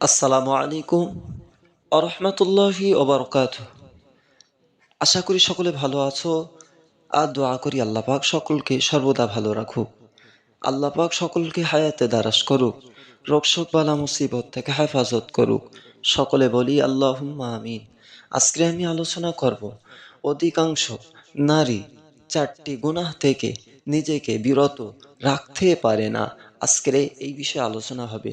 আসসালামু আলাইকুম আরহামতুল্লাহি ওবরকাত আশা করি সকলে ভালো আছো আর দোয়া করি আল্লাহ পাক সকলকে সর্বদা ভালো রাখুক। আল্লাহ পাক সকলকে হায়াতে দ্বারাস করুক রোগশোক বালা মুসিবত থেকে হেফাজত করুক। সকলে বলি আল্লাহ আমিন। আজকে আমি আলোচনা করব, অধিকাংশ নারী চারটি গুনাহ থেকে নিজেকে বিরত রাখতে পারে না। আজকের এই বিষয়ে আলোচনা হবে।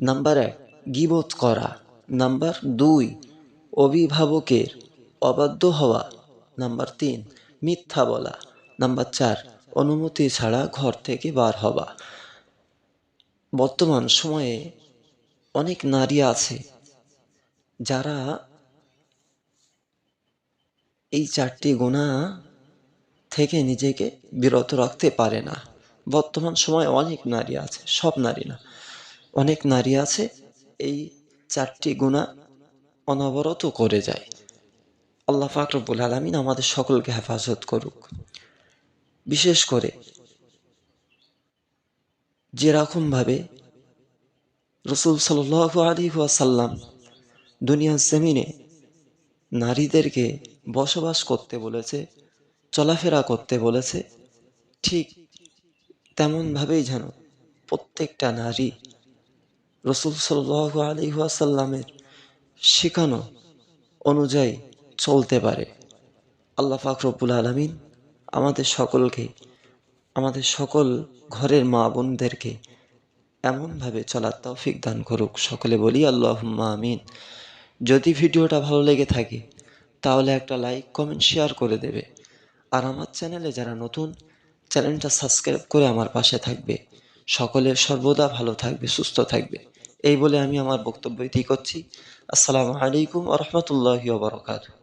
নাম্বার এক গিবত করা। নাম্বার দুই, অভিভাবকের অবাধ্য হওয়া। নাম্বার তিন, মিথ্যা বলা। নাম্বার চার, অনুমতি ছাড়া ঘর থেকে বার হওয়া। বর্তমান সময়ে অনেক নারী আছে যারা এই চারটি গুণা থেকে নিজেকে বিরত রাখতে পারে না। বর্তমান সময়ে অনেক নারী আছে, সব নারী না। অনেক নারী আছে এই চারটি গুণা অনবরত করে যায়। আল্লাহ ফাকরবুল আলমিন আমাদের সকলকে হেফাজত করুক। বিশেষ করে যেরকমভাবে রসুল সাল আলী ওয়াসাল্লাম দুনিয়ার জমিনে নারীদেরকে বসবাস করতে বলেছে, চলাফেরা করতে বলেছে, ঠিক তেমনভাবেই যেন প্রত্যেকটা নারী রসুল সাল আলী ওয়াসাল্লামের শেখানো অনুযায়ী চলতে পারে। আল্লাহ ফাকরবুল আলমিন আমাদের সকলকে, আমাদের সকল ঘরের মা বোনদেরকে এমনভাবে চলার তৌফিক দান করুক। সকলে বলি আল্লাহ আমিন। যদি ভিডিওটা ভালো লেগে থাকে, তাহলে একটা লাইক, কমেন্ট, শেয়ার করে দেবে। আর আমার চ্যানেলে যারা নতুন, চ্যানেলটা সাবস্ক্রাইব করে আমার পাশে থাকবে। সকলের সর্বদা ভালো থাকবে, সুস্থ থাকবে। এই বলে আমি আমার বক্তব্য ইতি করছি। আসসালামু আলাইকুম আ রহমতুল্লাহ ওবরাকাতুহ